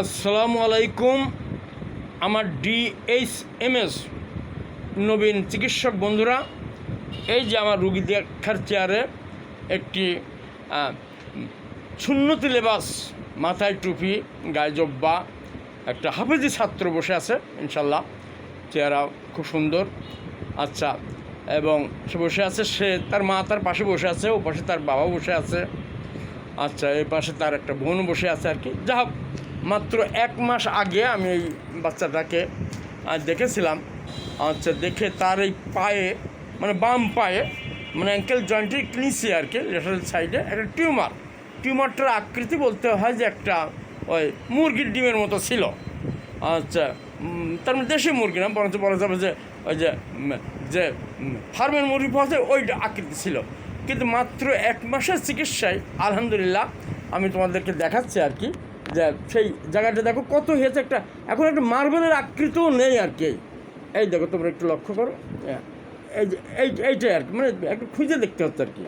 আসসালামু আলাইকুম আমার ডিএইচ এমএস নবীন চিকিৎসক বন্ধুরা। এই যে আমার রুগী দেখার চেয়ারে একটি আহ, সুন্নতি লেবাস মাথায় টুপি গায়ে জব্বা একটা হাফেজি ছাত্র বসে আছে ইনশাল্লাহ। চেহারা খুব সুন্দর। আচ্ছা এবং সে বসে আছে সে তার মা তার পাশে বসে আছে ও পাশে তার বাবা বসে আছে। আচ্ছা এই পাশে তার একটা বোন বসে আছে আর কি। যা হোক মাত্র এক মাস আগে আমি এই বাচ্চাটাকে দেখেছিলাম। আচ্ছা দেখে তার এই পায়ে মানে বাম পায়ে মানে অ্যাঙ্কেল জয়েন্টের নিচে আর কি লেটারাল সাইডে একটা টিউমার। টিউমারটার আকৃতি বলতে হয় যে একটা ওই মুরগির ডিমের মতো ছিল। আচ্ছা তার মানে দেশি মুরগি না, বরঞ্চ বলা যাবে যে ওই যে যে ফার্মের মুরগি পাওয়া যায় ওই আকৃতি ছিল। কিন্তু মাত্র এক মাসের চিকিৎসায়, আলহামদুলিল্লাহ, আমি তোমাদেরকে দেখাচ্ছি আর কি। সেই জায়গাটা দেখো কত হয়েছে একটা এখন একটা মার্বেলের আকৃতিও নেই আর কি। এই দেখো তোমরা একটু লক্ষ্য করো। হ্যাঁ, এই যে এই এইটাই আর কি মানে একটু খুঁজে দেখতে হচ্ছে আর কি।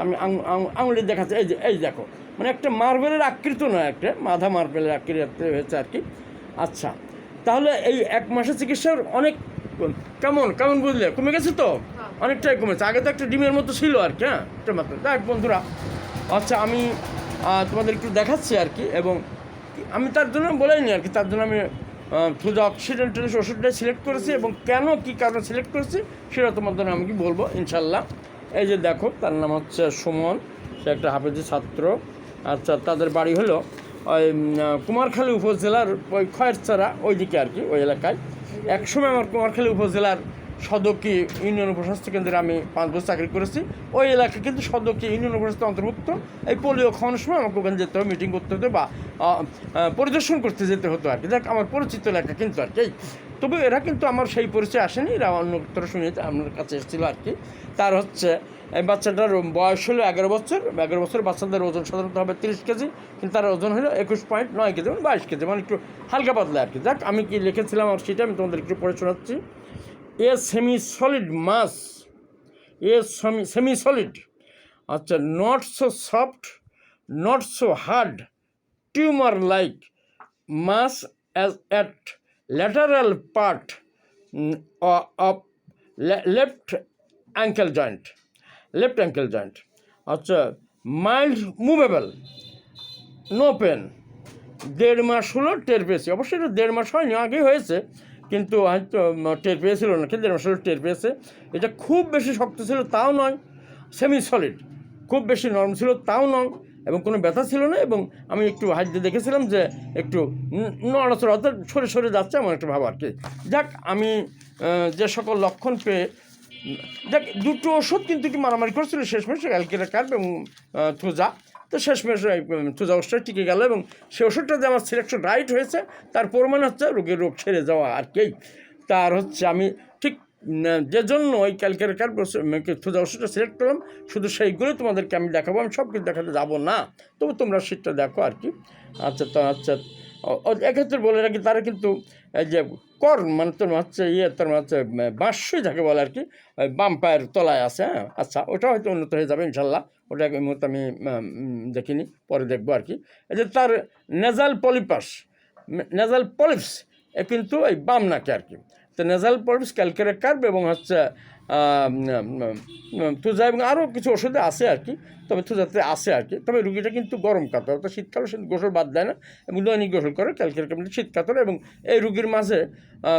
আমি আঙ- আঙ- আঙুলে দেখাচ্ছি এই যে এই দেখো মানে একটা মার্বেলের আকৃতি নয় একটা মাধা মার্বেলের আকৃতি হয়েছে আর কি। আচ্ছা তাহলে এই এক মাসের চিকিৎসার অনেক কেমন কেমন বুঝলে? কমে গেছে তো? অনেকটাই কমেছে আগে তো একটা ডিমের মতো ছিল আর কি হ্যাঁ একটা মাত্র। দেখ বন্ধুরা আচ্ছা আমি তোমাদের একটু দেখাচ্ছি আর কি এবং আমি তার জন্য বলেইনি আর কি, তার জন্য আমি থ্রু দ্য অক্সিডেন্টালিস ওষুধটাই সিলেক্ট করেছি এবং কেন, কী কারণে সিলেক্ট করেছি সেটা তোমার জন্য আমি কি বলব? ইনশাল্লাহ এই যে দেখো, তার নাম হচ্ছে সুমন, সে একটা হাফেজি ছাত্র। আচ্ছা তাদের বাড়ি হলো ওই কুমারখালী উপজেলার ওই খয়েরচারা, ওইদিকে আর কি, ওই এলাকায়। একসময় আমার কুমারখালী উপজেলার সদকি ইউনিয়ন প্রশাসন কেন্দ্রে আমি পাঁচ বছর চাকরি করেছি। ওই এলাকা কিন্তু সদকি ইউনিয়ন প্রশাসন অন্তর্ভুক্ত। এই পোলিও খাওয়ানোর সময় আমাকে ওখানে যেতে হবে মিটিং করতে হতো বা পরিদর্শন করতে যেতে হতো আর কি। দেখ, আমার পরিচিত এলাকা কিন্তু আর কি। তবে এরা কিন্তু আমার সেই পরিচয় আসেনি, এরা অন্যত্র শুনে আমার কাছে এসেছিল আর কি। তার হচ্ছে, এই বাচ্চাটার বয়স হলো এগারো বছর। এগারো বছর বাচ্চাদের ওজন সাধারণত হবে তিরিশ কেজি, কিন্তু তার ওজন হলো একুশ পয়েন্ট নয় কেজি মানে বাইশ কেজি মানে একটু হালকা পাতলা আর কি। যাক আমি কি লিখেছিলাম আর সেটা আমি তোমাদের একটু পড়ে শোনাচ্ছি। A semi solid mass a semi solid আচ্ছা not so soft not so hard tumour like mass as at lateral part of left ankle joint left ankle joint আচ্ছা মাইল্ড মুভেবল নো পেন দেড় মাস হলো টের পেয়েছি। অবশ্যই এটা দেড় মাস হয়নি, আগেই হয়েছে। কিন্তু হয়তো টের পেয়েছিল না। কিন্তু হলো টের পেয়েছে। এটা খুব বেশি শক্ত ছিল, তাও নয়। সেমি সলিড খুব বেশি নরম ছিল, তাও নয়। এবং কোনো ব্যথা ছিল না। এবং আমি একটু হাত দিয়ে দেখেছিলাম যে, একটু নড়াচড়া, অর্থাৎ সরে সরে যাচ্ছে এমন একটা ভাব আর কি যাক, আমি যে সকল লক্ষণ পেয়ে দেখ দুটো ওষুধ কিন্তু কি মারামারি করছিল শেষমেশ অ্যালকেরা কার্ব এবং থুজা তো শেষমেশ থুজা ওষুধটা টিকে গেল এবং সেই ওষুধটা যে আমার সিলেকশন রাইট হয়েছে, তার প্রমাণ হচ্ছে রোগীর রোগ ছেড়ে যাওয়া আর কি। তার হচ্ছে আমি ঠিক যে জন্য ওই ক্যালকেরা কার্ব থুজা ওষুধটা সিলেক্ট করলাম, শুধু সেইগুলো তোমাদেরকে আমি দেখাবো, আমি সব কিছু দেখাতে যাব না। তবু তোমরা সিটটা দেখো আর কি। আচ্ছা তো আচ্ছা এক্ষেত্রে বলে রাখি, তারা কিন্তু, এই যে কর মানে তোর হচ্ছে ইয়ে তোর হচ্ছে বাঁশই যাকে বলে আর কি বাম পায়ের তলায় আছে হ্যাঁ? আচ্ছা ওটা হয়তো উন্নত হয়ে যাবে, ইনশাল্লাহ। ওটা এই মুহূর্তে আমি দেখিনি, পরে দেখব আর কি এই যে, তার নেজাল পলিপাস নেজাল পলিপস এ কিন্তু এই বাম নাকে আর কি তো নেজাল পলিপস ক্যালকেরে কার্ব এবং হচ্ছে তুজা এবং আরও কিছু ওষুধে আছে আর কি, তবে তুজাতে আছে আর কি। তবে রুগীটা কিন্তু গরম কাতর, অর্থাৎ শীতকালে সে গোসল বাদ দেয় না এবং দৈনিক গোসল করে ক্যালকের কারণে শীত কাতর এবং এই রুগীর মাঝে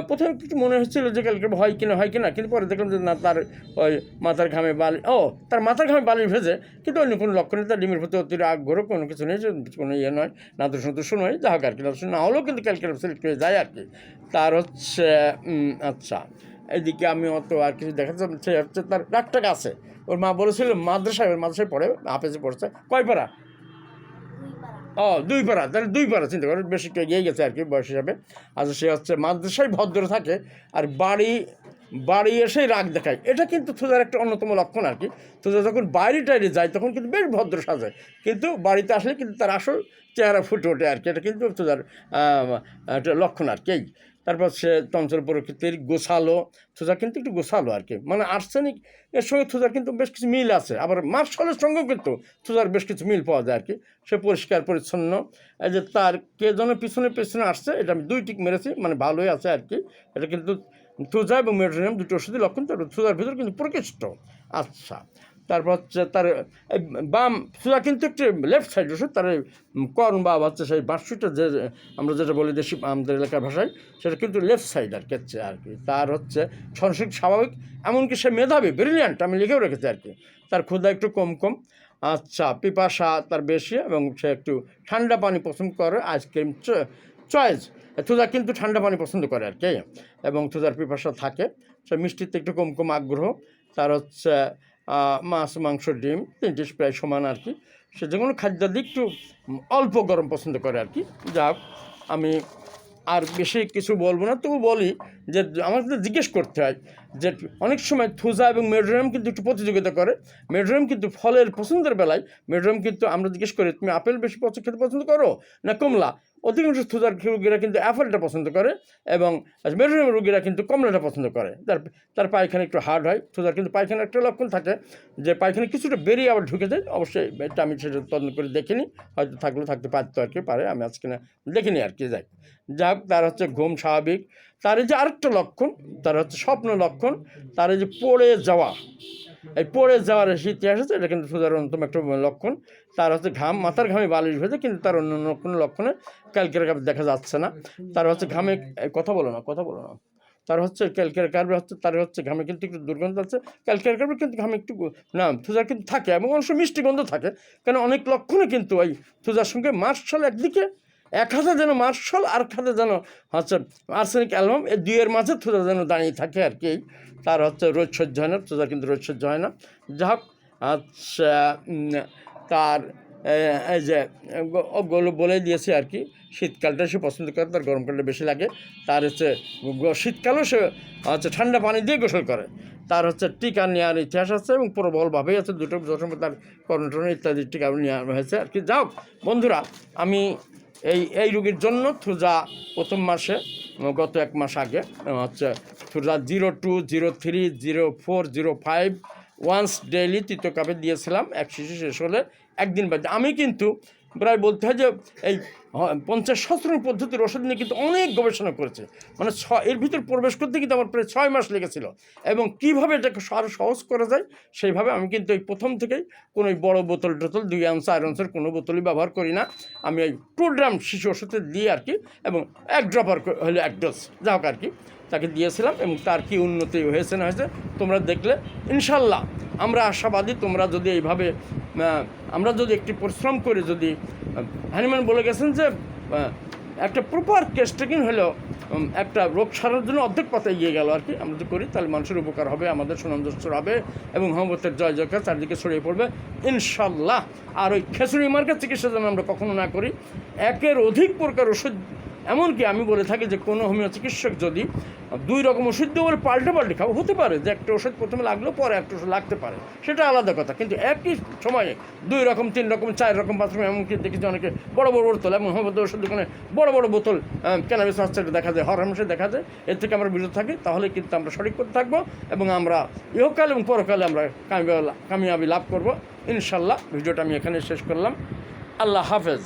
প্রথমে কিছু মনে হচ্ছিল যে ক্যালকের হয় কিনা হয় কিনা, কিন্তু পরে দেখলাম যে না, তার ওই মাথার ঘামে বালি, ও, তার মাথার ঘামে বালি ভেজে কিন্তু অন্য কোনো লক্ষণ তার ডিমের প্রতি অতিরিক্ত আগ্রহ, কোনো কিছু নেই কোনো ইয়ে নয় না তো সন্তোষ নয়, যা হোক আর কি না হলেও কিন্তু ক্যালকের সিলেক্ট হয়ে যায় আর কি। তার হচ্ছে আচ্ছা। এদিকে আমি অত আর কিছু দেখাতে সে হচ্ছে তার ডাক্তার আছে। ওর মা বলেছিল মাদ্রাসায় ওর মাদ্রাসায় পড়ে হাফেজে পড়ছে। কয় পারা ও দুই পাড়া। তাহলে দুই পাড়া চিন্তা করো বেশি এগিয়ে গেছে আর কি বয়স হিসাবে। আচ্ছা সে হচ্ছে মাদ্রাসায় ভদ্র থাকে আর বাড়ি বাড়ি এসেই রাগ দেখায়। এটা কিন্তু থুজার একটা অন্যতম লক্ষণ আর কি। থুজা যখন বাইরে টাইরে যায় তখন কিন্তু বেশ ভদ্র সাজায়। কিন্তু বাড়িতে আসলে কিন্তু তার আসল চেহারা ফুটে ওঠে আর কি। এটা কিন্তু থুজার একটা লক্ষণ আর কি। এই। তারপর সে চঞ্চল প্রকৃতির গোছালো থুজা কিন্তু একটু গোছালো আর কি মানে আর্সেনিক এর সঙ্গে থুজার কিন্তু বেশ কিছু মিল আছে। আবার মার্শালের সঙ্গেও কিন্তু থুজার বেশ কিছু মিল পাওয়া যায় আর কি সে পরিষ্কার, পরিচ্ছন্ন। এই যে তার কে যেন পিছনে পিছনে আসছে, এটা আমি দুই টিক মেরেছি মানে ভালোই আছে আর কি এটা কিন্তু থুজা এবং মেড্রোনিয়াম দুটো ওষুধই লক্ষণ থুজার ভিতরে কিন্তু প্রকৃষ্ট। আচ্ছা। তারপর হচ্ছে তার বাম সুজা কিন্তু একটু লেফট সাইড ওষুধ তার কর্ন বা হচ্ছে সেই বাঁশুটা যে, আমরা যেটা বলি দেশি আমাদের এলাকার ভাষায়, সেটা কিন্তু লেফট সাইড আর কি, হচ্ছে আর কি। তার হচ্ছে সনসিক স্বাভাবিক, এমনকি সে মেধাবী ব্রিলিয়ান্ট আমি লিখেও রেখেছি আর কি। তার ক্ষুধা একটু কম কম। আচ্ছা পিপাসা তার বেশি এবং সে একটু ঠান্ডা পানি পছন্দ করে আইসক্রিম চয়েস তুজা কিন্তু ঠান্ডা পানি পছন্দ করে আর কি, এবং তুজার পিপাসা থাকে। সে মিষ্টিতে একটু কম কম আগ্রহ। তার হচ্ছে মাছ, মাংস, ডিম, তিনটি প্রায় সমান আর কি। সে যে কোনো খাদ্য দিক একটু অল্প গরম পছন্দ করে আর কি। যা আমি আর বেশি কিছু বলব না, তবু বলি যে আমাকে তো জিজ্ঞেস করতে হয় যে অনেক সময় থুজা এবং মেড্রোয়াম কিন্তু একটু প্রতিযোগিতা করে। মেড্রোয়াম কিন্তু ফলের পছন্দের বেলায় মেড্রোয়াম কিন্তু আমরা জিজ্ঞেস করি, তুমি আপেল বেশি পছন্দ খেতে পছন্দ করো না কমলা? অধিকাংশ থুজার রোগীরা কিন্তু অ্যাপেলটা পছন্দ করে এবং মেড্রোয়াম রোগীরা কিন্তু কমলাটা পছন্দ করে। তার তার পায়খানা একটু হার্ড হয়। থুজার কিন্তু পায়খানা একটা লক্ষণ থাকে যে পায়খানা কিছুটা বেরিয়ে আবার ঢুকে যায়। অবশ্যই এটা আমি সেটা তদন্ত করে দেখিনি। হয়তো থাকলেও থাকতে পারতো আর কি পারে, আমি আজকে না দেখিনি আর কি, যাই যাক, তার হচ্ছে ঘুম স্বাভাবিক। তার এই যে আরেকটা লক্ষণ, তার হচ্ছে স্বপ্ন লক্ষণ, তার এই যে পড়ে যাওয়া এই পড়ে যাওয়ার ইতিহাস আছে এটা কিন্তু সুদার অন্যতম একটা লক্ষণ। তার হচ্ছে ঘাম, মাথার ঘামে বালিশ ভেজে কিন্তু তার অন্য অন্য কোনো লক্ষণে ক্যালকের কাপ দেখা যাচ্ছে না। তার হচ্ছে ঘামে কথা বলো না, কথা বলো না। তার হচ্ছে ক্যালকের কার্বে হচ্ছে, তার হচ্ছে ঘামে কিন্তু একটু দুর্গন্ধ আছে। ক্যালকের কার্বে কিন্তু ঘামে একটু না থুজার কিন্তু থাকে এবং সময় মিষ্টি গন্ধ থাকে। কেন অনেক লক্ষণে কিন্তু ওই থুজার সঙ্গে মার্শাল একদিকে, এক হাতে যেন মার্শাল আর এক হাতে যেন হচ্ছে আর্সেনিক অ্যালবাম, এই দুইয়ের মাঝে থুজা যেন দাঁড়িয়ে থাকে আর কি। তার হচ্ছে রোজ সহ্য হয় না তোদের কিন্তু রোজ সহ্য হয় না। যা হোক তার এই যে গ- ওগুলো বলে দিয়েছে আর কি, শীতকালটা সে পছন্দ করে, তার গরমকালটা বেশি লাগে। তার হচ্ছে শীতকালেও সে, হচ্ছে ঠান্ডা পানি দিয়ে গোসল করে। তার হচ্ছে টিকা নেওয়ার ইতিহাস আছে এবং প্রবলভাবেই আছে। দুটো যখন তার করোনা ইত্যাদি টিকা নেওয়া হয়েছে আর কি। যাও বন্ধুরা, আমি এই এই রুগীর জন্য থুজা প্রথম মাসে গত এক মাস আগে হচ্ছে thuja zero two, zero three, zero four, zero five, once daily তৃতীয় কাপে দিয়েছিলাম, এক শিশু শেষ হলে একদিন বাদে। আমি কিন্তু প্রায় বলতে হয় যে এই পঞ্চাশ সতেরো পদ্ধতির ওষুধ নিয়ে কিন্তু অনেক গবেষণা করেছে। মানে ছ, এর ভিতর প্রবেশ করতে কিন্তু আমার প্রায় ছয় মাস লেগেছিল। এবং কীভাবে এটাকে আরও সহজ করা যায়, সেইভাবে আমি কিন্তু এই প্রথম থেকেই কোনো বড়ো বোতল টোতল, দুই আউন্স, চার আউন্সের কোনো বোতলই ব্যবহার করি না। আমি এই টু ড্রাম শিশু ওষুধে দিই আর কি, এবং এক ড্রপার হলে এক ডোজ, যা হোক আর কি। তাকে দিয়েছিলাম এবং তার কি উন্নতি হয়েছে না হয়েছে তোমরা দেখলে। ইনশাল্লাহ আমরা আশাবাদী তোমরা যদি এইভাবে আমরা যদি একটি পরিশ্রম করে যদি হ্যানিম্যান বলে গেছেন যে একটা প্রপার কেস টেকিং হলো একটা রোগ সারার জন্য অর্ধেক পথে এগিয়ে গেল আর কি। আমরা যদি করি, তাহলে মানুষের উপকার হবে, আমাদের সুনামদস্ত হবে এবং হোমবতের জয় জয়কার চারদিকে ছড়িয়ে পড়বে। ইনশাল্লাহ আর ওই খেসুরি মার্কের চিকিৎসা যেন আমরা কখনো না করি। একের অধিক প্রকার ওষুধ এমনকি আমি বলে থাকি যে কোনো হোমিও চিকিৎসক যদি দুই রকম ওষুধ দিয়ে পাল্টে পাল্টে খাব হতে পারে যে একটা ওষুধ প্রথমে লাগল, পরে একটা ওষুধ লাগতে পারে। সেটা আলাদা কথা। কিন্তু একই সময়ে দুই রকম, তিন রকম, চার রকম পাঁচ রকম এমনকি দেখেছি অনেকে বড় বড় বোতল এবং হোমিওপ্যাথি ওষুধ দোকানে বড় বড় বোতল ক্যানাবিস হসপিটালে দেখা যায় হর হামেশা দেখা যায়। এর থেকে আমরা বিরত থাকি, তাহলে কিন্তু আমরা সঠিক করতে থাকব এবং আমরা ইহকাল এবং পরকালে আমরা কামিয়াবি লাভ করব। ইনশাল্লাহ, ভিডিওটা আমি এখানে শেষ করলাম। আল্লাহ হাফেজ।